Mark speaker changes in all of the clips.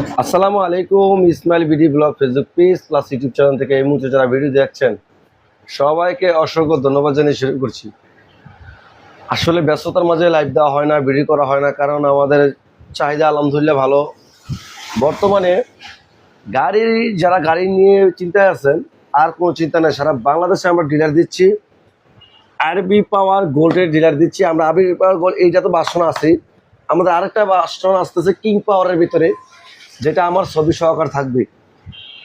Speaker 1: আসসালামু আলাইকুম, Ismail BD blog Facebook page plus YouTube channel থেকে এই মুহূর্তে যারা ভিডিও দেখছেন, সবাইকে অসংখ্য ধন্যবাদ জানিয়ে শুরু করছি। আসলে ব্যস্ততার মাঝে লাইভ দেওয়া হয় না ভিডিও করা হয় না, কারণ আমাদের চাহিদা আলহামদুলিল্লাহ ভালো। বর্তমানে গাড়ির যারা গাড়ি নিয়ে চিন্তায় আছেন, আর কোনো চিন্তা নেই, সারা বাংলাদেশে আমরা ডিলার দিচ্ছি। আরবি পাওয়ার গোল্ডের ডিলার দিচ্ছি। আমরা আরবি পাওয়ার গোল্ড এইটা তো বাসন আছে। আমাদের আরেকটা বাসন আসতেছে কিং পাওয়ারের ভিতরে। যেটা আমার ছবি সহকার থাকবে।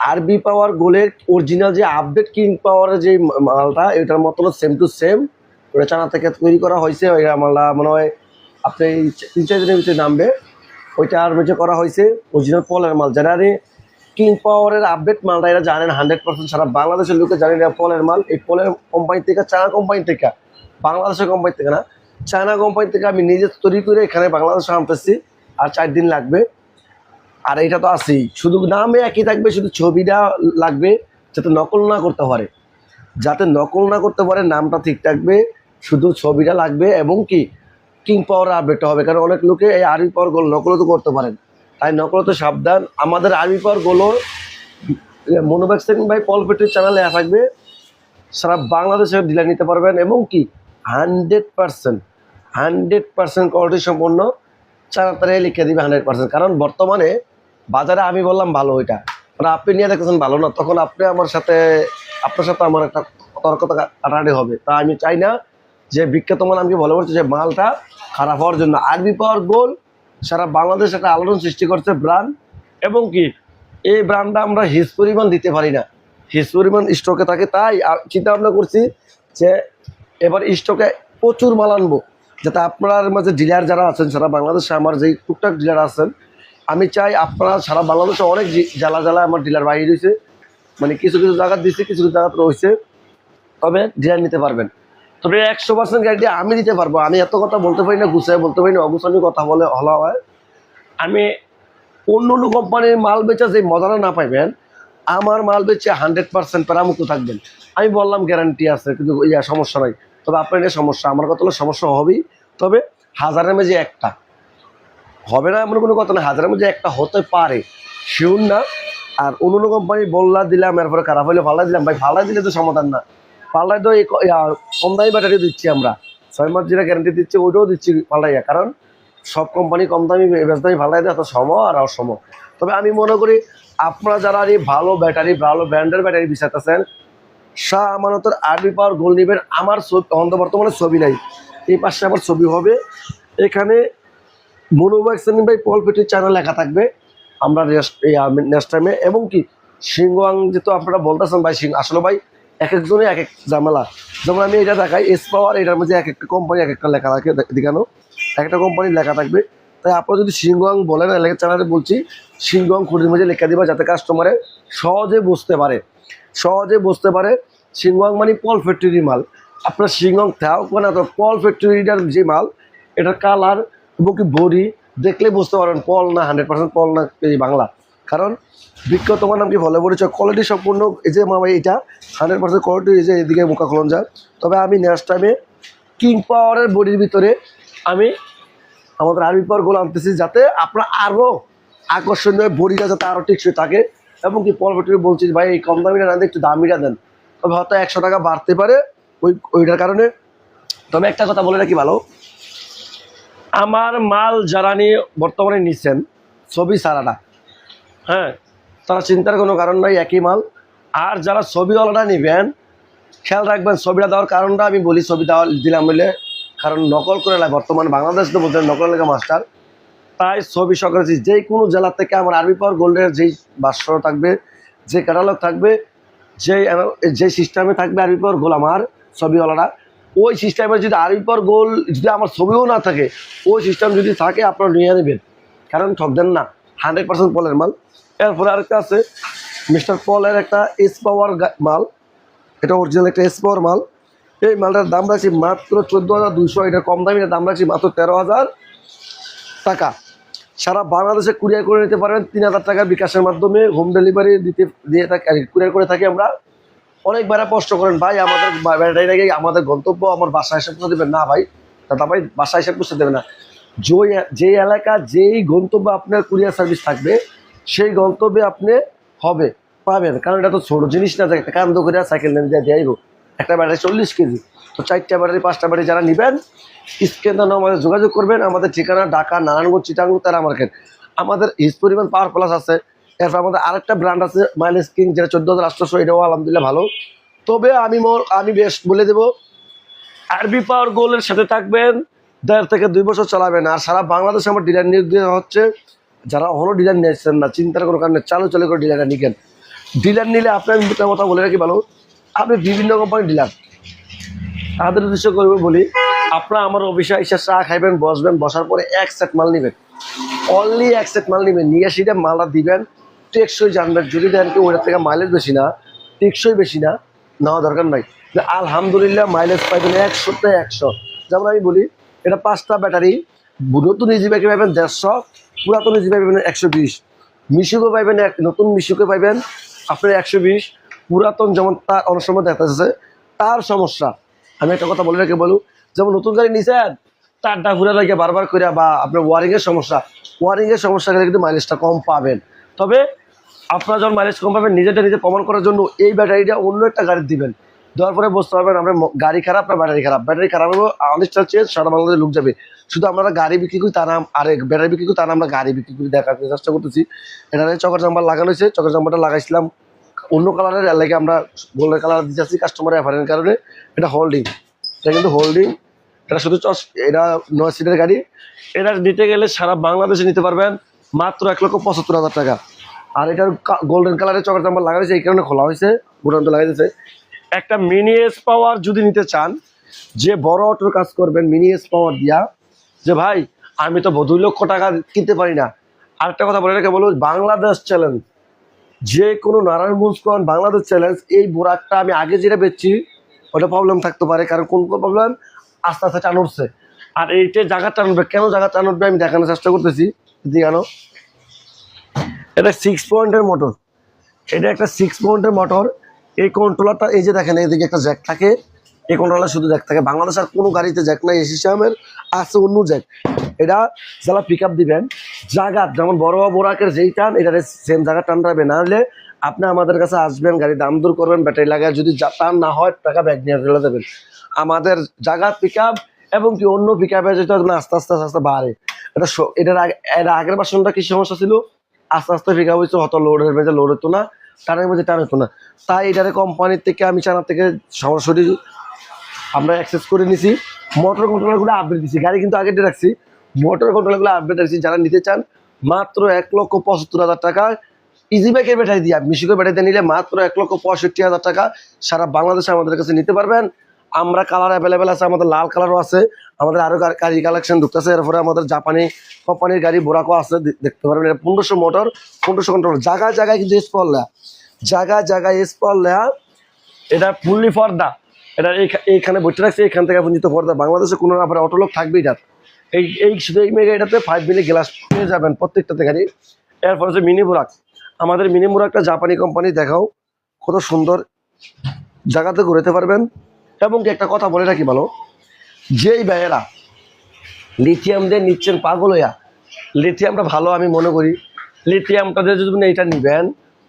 Speaker 1: আরবি পাওয়ার গোলের অরিজিনাল যে আপডেট কিং পাওয়ারের যে মালটা, এটার মতো সেম টু সেম ওটা চানা থেকে তৈরি করা হয়েছে, ওই মালটা মনে হয় আপনি তিন চার দিনের ভিতরে নামবে, ওইটা আর মধ্যে করা হয়েছে। অরিজিনাল পলের মাল যারা কিং পাওয়ারের আপডেট মালটা এরা জানেন হান্ড্রেড পার্সেন্ট সারা বাংলাদেশের লোকে জানেন এটা পলের মাল। এই পলের কোম্পানি থেকে, চায়না কোম্পানি থেকে, বাংলাদেশের কোম্পানি থেকে না, চায়না কোম্পানি থেকে আমি নিজে তৈরি করে এখানে বাংলাদেশে আনতেছি। আর চার দিন লাগবে। আর এটা তো আছেই। শুধু নামে একই থাকবে, শুধু ছবিটা লাগবে যাতে নকল না করতে পারে। যাতে নকল না করতে পারে, নামটা ঠিক থাকবে, শুধু ছবিটা লাগবে এবং কি কিং পাওয়ার আপডেটটা হবে। কারণ অনেক লোকে এই আরবি পাওয়ার গোল নকলও তো করতে পারেন। তাই নকল তো সাবধান। আমাদের আরবি পাওয়ার গোলও মনোভ্যাক্সিন বাই পলপেটের চ্যানেলে থাকবে। সারা বাংলাদেশে ডিলার নিতে পারবেন এবং কি hundred percent hundred percent quality সম্পন্ন চারাতারে লিখে দিবে হান্ড্রেড পার্সেন্ট কারণ বর্তমানে বাজারে আমি বললাম ভালো ওইটা। মানে আপনি নিয়ে দেখতেছেন ভালো না, তখন আপনি আমার সাথে, আপনার সাথে আমার একটা তর্ক কাটাকাটি হবে। তা আমি চাই না যে বিখ্যাত মাল আমি ভালো বলছি যে মালটা খারাপ হওয়ার জন্য। আরবি পাওয়ার গোল, সারা বাংলাদেশ একটা আলোড়ন সৃষ্টি করছে ব্র্যান্ড। এবং কি, এই ব্র্যান্ডটা আমরা হিস পরিমাণ দিতে পারি না। হিস পরিমাণ স্টকে থাকে। তাই চিন্তা ভাবনা করছি যে এবার স্টকে প্রচুর মাল আনব। যাতে আপনার মাঝে ডিলার যারা আছেন, সারা বাংলাদেশে আমার যেই টুকটাক ডিলার আছেন আমি চাই আপনারা সারা বাংলাদেশে অনেক জ্বালা জ্বালা আমার ডিলার বাইরে রয়েছে মানে কিছু কিছু জায়গা দিচ্ছে কিছু কিছু জায়গা রয়েছে তবে ডিলার নিতে পারবেন। তবে একশো পার্সেন্ট গ্যারান্টি আমি দিতে পারব। আমি এত কথা বলতে পারি না, গুছায় বলতে পারি না, অগুছানি কথা বলে হলা হয়। আমি অন্য অন্য কোম্পানির মাল বেচা যে মজাটা না পাইবেন, আমার মাল বেচে হান্ড্রেড পার্সেন্ট প্যারামুক্ত থাকবেন। আমি বললাম গ্যারান্টি আছে, কিন্তু ইয়া সমস্যা নাই। তবে আপনার সমস্যা, আমার কথা হলো সমস্যা হবেই। তবে হাজারের মধ্যে একটা। হবে না, এমন কোনো কথা না। হাজারের মধ্যে একটা হতে পারে। শিউর না। আর অন্য কোম্পানি বললা দিলাম, এরপরে খারাপ হলে ফাল্লা দিলাম। ভাই ফাল্লা দিলে তো সমাধান না। পাল্টাই তো এই কম দামি ব্যাটারি দিচ্ছি আমরা। ছয় মাস যেটা গ্যারান্টি দিচ্ছি, ওইটাও দিচ্ছি পাল্টাইয়া কারণ সব কোম্পানি কম দামি, বেশ দামি পাল্টাই দেয় এত সম আর অসম তবে আমি মনে করি, আপনারা যারা এই ভালো ব্যাটারি ভালো ব্র্যান্ডের ব্যাটারি বিচারতেছেন, শাহ আমানতের আরবি পাওয়ার গোল নেবেন। আমার ছবি বর্তমানে ছবি নাই। এই পাশে আমার ছবি হবে। এখানে মনোভ্যাক্সিন বাই পলপেটির চ্যানেল লেখা থাকবে। আমরা নেক্সট টাইমে এবং কি সিংহাং যেহেতু আপনারা বলতেছেন ভাই, সিং, আসলে ভাই এক একজনে এক এক ঝামেলা। যেমন আমি এটা দেখাই এস পাওয়ার এটার মধ্যে এক একটা কোম্পানি এক একটা লেখা থাকে দেখানো। এক একটা কোম্পানির লেখা থাকবে। তাই আপনারা যদি সিংহাং বলেন লেখা চ্যানেলে বলছি সিংহাং খুঁটির মধ্যে লেখা দিবা যাতে কাস্টমারে সহজে বুঝতে পারে। সহজে বুঝতে পারে সিংহাং মানে পল ফ্যাক্টরি মাল। আপনার সিংহং থাক না তো পল ফ্যাক্টরিটার যে মাল, এটার কালার এবং বডি দেখলে বুঝতে পারবেন পল না হান্ড্রেড পার্সেন্ট পল না এই বাংলা। কারণ বিখ্যাত তোমার নাম কি? বলে পরিচয় কোয়ালিটি সম্পূর্ণ এই যে মামা এইটা হান্ড্রেড পার্সেন্ট কোয়ালিটি এই যে এদিকে মুখা খোলন যায় তবে আমি নেক্সট টাইমে কিং পাওয়ারের বডির ভিতরে আমি আমাদের আর্মি পাওয়ার গোল আনতেছি যাতে আপনার আরও আকর্ষণীয় বডিটা যাতে আরও টিকসই থাকে। এবং কি পরবর্তী বলছি যে, ভাই এই কম দামিটা না দিয়ে একটু দামিটা দেন। তবে হয়তো একশো টাকা বাড়তে পারে ওই ওইটার কারণে। তবে একটা কথা বলে রাখি ভালো। আমার মাল যারা নিয়ে বর্তমানে নিচ্ছেন ছবি সারাটা হ্যাঁ তারা চিন্তার কোনো কারণ নাই, একই মাল। আর যারা ছবিওয়ালাটা নেবেন, খেয়াল রাখবেন, ছবিটা দেওয়ার কারণটা আমি বলি, ছবি দেওয়া দিলাম বলে, কারণ নকল করে না, বর্তমান বাংলাদেশ তো বলছেন নকল লেখা মাস্টার। তাই ছবি সকালে যে কোনো জেলা থেকে আমার আরবি পাওয়ার গোল্ডের যেই বাস্য থাকবে, যে ক্যাটালগ থাকবে যে যে সিস্টেমে থাকবে আরবি পাওয়ার গোল আমার ছবিওয়ালারা ওই সিস্টেমে যদি পাওয়ার গোল যদি আমার ছবিও না থাকে, ওই সিস্টেম যদি থাকে, আপনারা নিয়ে নেবেন। কারণ ঠকদেন না হান্ড্রেড পার্সেন্ট পলের মাল। এরপরে আরেকটা আছে মিস্টার পলের একটা এস পাওয়ার মাল। এটা অরিজিনাল একটা এস পাওয়ার মাল। এই মালটার দাম রাখছি মাত্র চোদ্দ হাজার দুশো এটা কম দামি দাম রাখছি মাত্র তেরো হাজার টাকা। সারা বাংলাদেশে কুরিয়ার করে নিতে পারেন তিন হাজার টাকা বিকাশের মাধ্যমে। হোম ডেলিভারি দিতে দিয়ে থাকি কুরিয়ার করে থাকি আমরা। অনেক বেড়া কষ্ট করেন, ভাই, আমাদের ব্যাটারিটাকে আমাদের গন্তব্য আমার বাসায় এসে পৌঁছে দেবেন? না, ভাই দাদা ভাই বাসায় এসে পৌঁছে দেবে না। যে যে এলাকা, যেই গন্তব্য আপনার কুরিয়ার সার্ভিস থাকবে, সেই গন্তব্যে আপনি হবে, পাবেন। কারণ এটা তো ছোট জিনিস না, যে একটা কান্দ করে সাইকেল নিয়ে দিয়ে দেয়াইব একটা ব্যাটারি চল্লিশ কেজি, তো চারটা ব্যাটারি, পাঁচটা ব্যাটারি যারা নেবেন, স্ক্রিন আমাদের যোগাযোগ করবেন। আমাদের ঠিকানা ঢাকা, নারায়ণগঞ্জ চিটাঙ্গুর তারা মার্কেট। আমাদের হিস পরিমাণ পাওয়ার প্লাস আছে। এরপর আমাদের আরেকটা ব্র্যান্ড আছে মাইলেজ কিং যেটা চোদ্দ হাজার আটশোশো এটাও আলহামদুলিল্লাহ ভালো। তবে আমি মোর, আমি বেশ বলে দেবো আরবি পাওয়ার গোলের সাথে থাকবেন, দেড় থেকে দুই বছর চালাবেন। আর সারা বাংলাদেশে আমার ডিলার নিয়োগ হচ্ছে, যারা অন্য ডিলার নিয়েছেন না, চিন্তার কোনো কারণে চালু চালু করে ডিলারটা নিকেন। ডিলার নিলে আপনার দুটা কথা বলে রাখি ভালো। আপনি বিভিন্ন কোম্পানির ডিলার তাদের উদ্দেশ্য করবে বলি, আপনারা আমার অফিসে এসে চা খাইবেন, বসবেন, বসার পরে এক সেট মাল নেবেন। অনলি এক সেট মাল নেবেন। নিয়ে সেটা মালটা দিবেন। টেকসই জানবেন যদি দেন কি ওটার থেকে মাইলেজ বেশি না, টেকসই বেশি না, নেওয়া দরকার নাই। আলহামদুলিল্লাহ মাইলেজ পাইবেন একশোতে একশো যেমন আমি বলি, এটা পাঁচটা ব্যাটারি, নতুন ইজি ব্যাগে পাইবেন? দেড়শো, পুরাতন ইজি পাইবেন একশো বিশ। মিশুকে পাইবেন এক নতুন মিশুকে পাইবেন আপনার একশো বিশ। পুরাতন যেমন তার অনেক সময় দেখা যাচ্ছে তার সমস্যা। আমি একটা কথা বলে রেখে বলু যেমন নতুন গাড়ি নিছেন, তারটা ঘুরে লাগে বারবার করে বা আপনার ওয়ারিংয়ের সমস্যা ওয়ারিংয়ের সমস্যা গেলে কিন্তু মাইলেজটা কম পাবেন। তবে আপনারা যখন মাইলেজ কম পাবেন নিজেটা নিজে প্রমাণ করার জন্য এই ব্যাটারিটা অন্য একটা গাড়ি দিবেন। দেওয়ার পরে বুঝতে পারবেন আমরা গাড়ি খারাপ না ব্যাটারি খারাপ। ব্যাটারি খারাপ হলেও আনিস্টার চেঞ্জ সারা বাংলাদেশে লোক যাবে। শুধু আমরা গাড়ি বিক্রি করি তার আর ব্যাটারি বিক্রি করি তার আমরা গাড়ি বিক্রি করি, দেখার চেষ্টা করতেছি। এটা চকর জাম্বার লাগানো হয়েছে। চকর জাম্বারটা লাগাইছিলাম। অন্য কালারের লাগে আমরা গোল্ডেন কালার দিতেছি কাস্টমার অ্যাফারের কারণে। এটা হোল্ডিং এটা কিন্তু হোল্ডিং এটা শুধু চস, এটা নয় সিটের গাড়ি। এটা নিতে গেলে সারা বাংলাদেশে নিতে পারবেন। মাত্র এক লক্ষ পঁচাত্তর হাজার টাকা। আর এটার গোল্ডেন কালারের চকের নাম্বার লাগা হয়েছে এই কারণে খোলা হয়েছে লাগা দিয়েছে একটা মিনি এস পাওয়ার যদি নিতে চান, যে বড় অটোর কাজ করবেন মিনি এস পাওয়ার দিয়া, যে ভাই, আমি তো দুই লক্ষ টাকা কিনতে পারি না। আরেকটা কথা বলে রেখে বলব, বাংলাদেশ চ্যালেঞ্জ যে কোনো নারায়ণগঞ্জ কোন বাংলাদেশ চ্যালেঞ্জ এই বোরাকটা আমি আগে যেটা বেচছি, ওটা প্রবলেম থাকতে পারে, কারণ কোন কোন প্রবলেম আস্তে আস্তে টান উঠছে। আর এইটা জায়গা টান উঠবে, কেন জায়গা টান উঠবে আমি দেখানোর চেষ্টা করতেছি। দেখানো এটা সিক্স পয়েন্টের মোটর এটা একটা সিক্স পয়েন্টের মোটর এই কন্ট্রোলারটা এই যে দেখেন, এদিকে একটা জ্যাক থাকে। এই কন্ট্রোলার শুধু জ্যাক থাকে। বাংলাদেশ আর কোনো গাড়িতে জ্যাক নাই। এসি শ্যামের আছে অন্য জ্যাক এটা যারা পিক আপ দিবেন জায়গা যেমন বড় বোরাকের যেই টান, এটা সেম জায়গা টান রাখবে। না হলে আপনি আমাদের কাছে আসবেন, গাড়ি দাম দূর করবেন ব্যাটারি লাগায় যদি টান না হয়, টাকা ব্যাগ নিয়ে ফেলে দেবেন। আমাদের জায়গা পিক আপ এবং কি অন্য পিক আপে যেটা আস্তে আস্তে আস্তে আস্তে বাড়ে। এটা এটার আগে, এর আগের বাসনটা কি সমস্যা ছিল? আস্তে আস্তে আপ হয়েছে, হয়তো লোডের মধ্যে লোড হতো না, টানের মধ্যে টান হতো না। তাই এটারে কোম্পানির থেকে আমি চানার থেকে সরাসরি আমরা অ্যাক্সেস করে নিছি। মোটর কন্ট্রোলারগুলো আপডেট দিছি, গাড়ি কিন্তু আগে রাখছি। মোটর কন্ট্রোলারগুলো আপডেট রাখছি যারা নিতে চান, মাত্র এক লক্ষ পঁচাত্তর হাজার টাকা। ইজি ব্যাগের ব্যাটারি দিয়া, মিশুকের ব্যাটারিতে নিলে মাত্র এক লক্ষ পঁয়ষট্টি হাজার টাকা সারা বাংলাদেশে আমাদের কাছে নিতে পারবেন। আমরা কালার অ্যাভেলেবেল আছে, আমাদের লাল কালারও আছে, আমাদের আরও গাড়ি কালেকশন ঢুকতেছে। এরপরে আমাদের জাপানি কোম্পানির গাড়ি বোরাকো আছে দেখতে পারবেন পনেরোশো মোটর পনেরোশো কন্ট্রোল জায়গায় জায়গায় কিন্তু স্পল লেয়া। জায়গায় জায়গায় স্পল লেয়া। এটা ফুললি পর্দা। এটা এইখা- এইখানে বসে রাখছে, এখান থেকে পর্যন্ত পর্দা। বাংলাদেশে কোনো আপনার অটোলোক থাকবেই এটা। এই এই শুধু এই মেগা এটাতে ফাইভ মিলি গ্লাস পেয়ে যাবেন প্রত্যেকটাতে গাড়ি। এরপর হচ্ছে মিনি বুরাক আমাদের মিনি বুরাকটা জাপানি কোম্পানি দেখাও। কত সুন্দর। জায়গাতে ঘুরেতে পারবেন। এবং একটা কথা বলে রাখি ভালো যেই ব্যয়েরা লিথিয়াম দিয়ে নিচ্ছেন পাগল হইয়া লিথিয়ামটা ভালো আমি মনে করি লিথিয়ামটা দিয়ে যদি এটা নিবেন,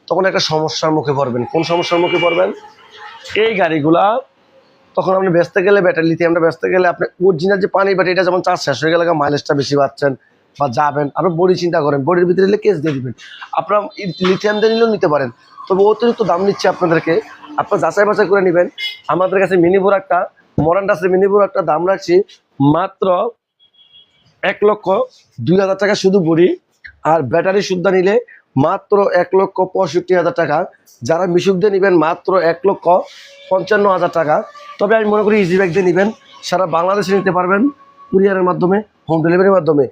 Speaker 1: তখন একটা সমস্যার মুখে পড়বেন। কোন সমস্যার মুখে পড়বেন? এই গাড়িগুলা তখন আপনি ব্যস্ত গেলে ব্যাটারি লিথিয়ামটা ব্যস্ত গেলে আপনি অরিজিনাল যে পানি ব্যাটারিটা যেমন চার্জ শেষ হয়ে গেলে মাইলেজটা বেশি পাচ্ছেন বা যাবেন। আপনি বডি চিন্তা করেন, বডির ভিতরে নিলে কেস দিয়ে দিবেন। আপনার লিথিয়াম দিয়ে নিলেও নিতে পারেন। তবে অতিরিক্ত দাম নিচ্ছে আপনাদেরকে। আপনার যাচাই বাছাই করে নেবেন। আমাদের কাছে মিনি মরান ডাসের মিনি একটা দাম রাখছি মাত্র এক লক্ষ দুই হাজার টাকা শুধু বড়ি, আর ব্যাটারি শুদ্ধা নিলে মাত্র এক লক্ষ পঁয়ষট্টি হাজার টাকা। যারা মিশুক দিয়ে নেবেন মাত্র এক লক্ষ পঞ্চান্ন হাজার টাকা। তবে আমি মনে করি ইজি ব্যাগ দিয়ে নেবেন, সারা বাংলাদেশে নিতে পারবেন কুরিয়ারের মাধ্যমে হোম ডেলিভারির মাধ্যমে।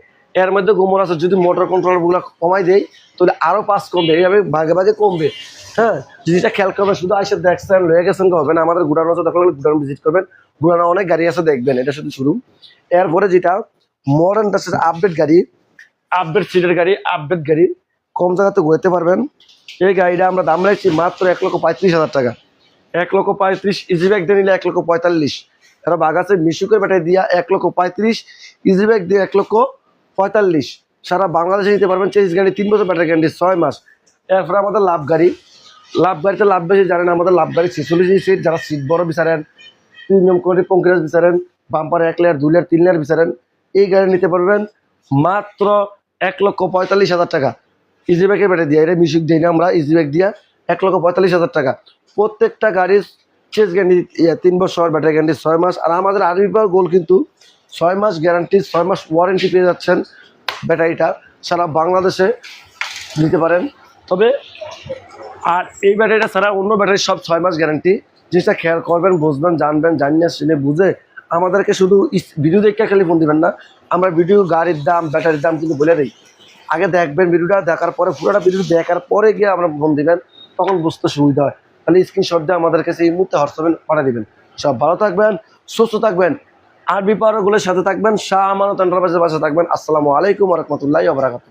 Speaker 1: এর মধ্যে গোমর আছে, যদি মোটর কন্ট্রোলারগুলো কমাই দেয় তাহলে আরও পাস কমবে, এইভাবে ভাগে ভাগে কমবে। হ্যাঁ জিনিসটা খেয়াল করবেন, শুধু আইসে দেখছেন, লয়ে গেছেন হবে না? আমাদের গুড়ানো আছে গুড়ানো ভিজিট করবেন। গুড়ানো অনেক গাড়ি আছে, দেখবেন এটা শুধু শুরু। এরপরে যেটা মডার্ন টাচের আপডেট গাড়ি আপডেট সিটের গাড়ি আপডেট গাড়ি, কম জায়গাতে ঘুরতে পারবেন। এই গাড়িটা আমরা দাম রাখছি মাত্র এক লক্ষ পঁয়ত্রিশ হাজার টাকা। এক লক্ষ পঁয়ত্রিশ ইজি ব্যাগ দিয়ে নিলে এক লক্ষ পঁয়তাল্লিশ। এরা বাগাসের মিশুকের ব্যাটারি দিয়া এক লক্ষ পঁয়ত্রিশ ইজি ব্যাগ দিয়ে এক লক্ষ পঁয়তাল্লিশ। সারা বাংলাদেশে নিতে পারবেন চেঞ্জ গাড়ি তিন বছর ব্যাটারি গ্যারান্টি ছয় মাস। এরপরে আমাদের লাভ গাড়ি। লাভ গাড়িতে লাভ বেশি জানেন আমাদের লাভ গাড়ি ছেচল্লিশ সিট যারা সিট বড় বিচারেন প্রিমিয়াম কোয়ালিটি পঙ্কিরাজ বিচারেন বাম্পার এক লেয়ার দুই লেয়ার তিন লেয়ার বিচারেন, এই গাড়ি নিতে পারবেন মাত্র এক লক্ষ পঁয়তাল্লিশ হাজার টাকা। ইজি ব্যাগের ব্যাটারি দিয়ে, এটা মিউজিক দিই না আমরা ইজি ব্যাগ দিয়ে এক লক্ষ পঁয়তাল্লিশ হাজার টাকা। প্রত্যেকটা গাড়ির চেস গ্যারান্টি তিন বছর ব্যাটারি গ্যারান্টি ছয় মাস, আর আমাদের আরবি পাওয়ার গোল কিন্তু ছয় মাস গ্যারান্টি ছয় মাস ওয়ারেন্টি পেয়ে যাচ্ছেন ব্যাটারিটা সারা বাংলাদেশে নিতে পারেন। তবে আর এই ব্যাটারিটা ছাড়া অন্য ব্যাটারি সব ছয় মাস গ্যারান্টি। জিনিসটা খেয়াল করবেন, বুঝবেন, জানবেন, জানিয়ে শুনে বুঝে আমাদেরকে শুধু ভিডিও দেখে খালি ফোন দিবেন না। আমরা ভিডিও গাড়ির দাম, ব্যাটারির দাম কিন্তু বলে দিই। আগে দেখবেন ভিডিওটা দেখার পরে পুরোটা ভিডিও দেখার পরে গিয়ে আমরা ফোন দিবেন, তখন বুঝতে সুবিধা হয়। তাহলে স্ক্রিনশট দিয়ে আমাদেরকে সেই মুহূর্তে হোয়াটসঅ্যাপে পাঠিয়ে দিবেন। সব ভালো থাকবেন, সুস্থ থাকবেন আরবি পাওয়ারগুলোর সাথে থাকবেন, শাহ আমানত এন্টারপ্রাইজের পাশে থাকবেন। আসসালামু আলাইকুম রহমতুল্লাহ আবরাকাত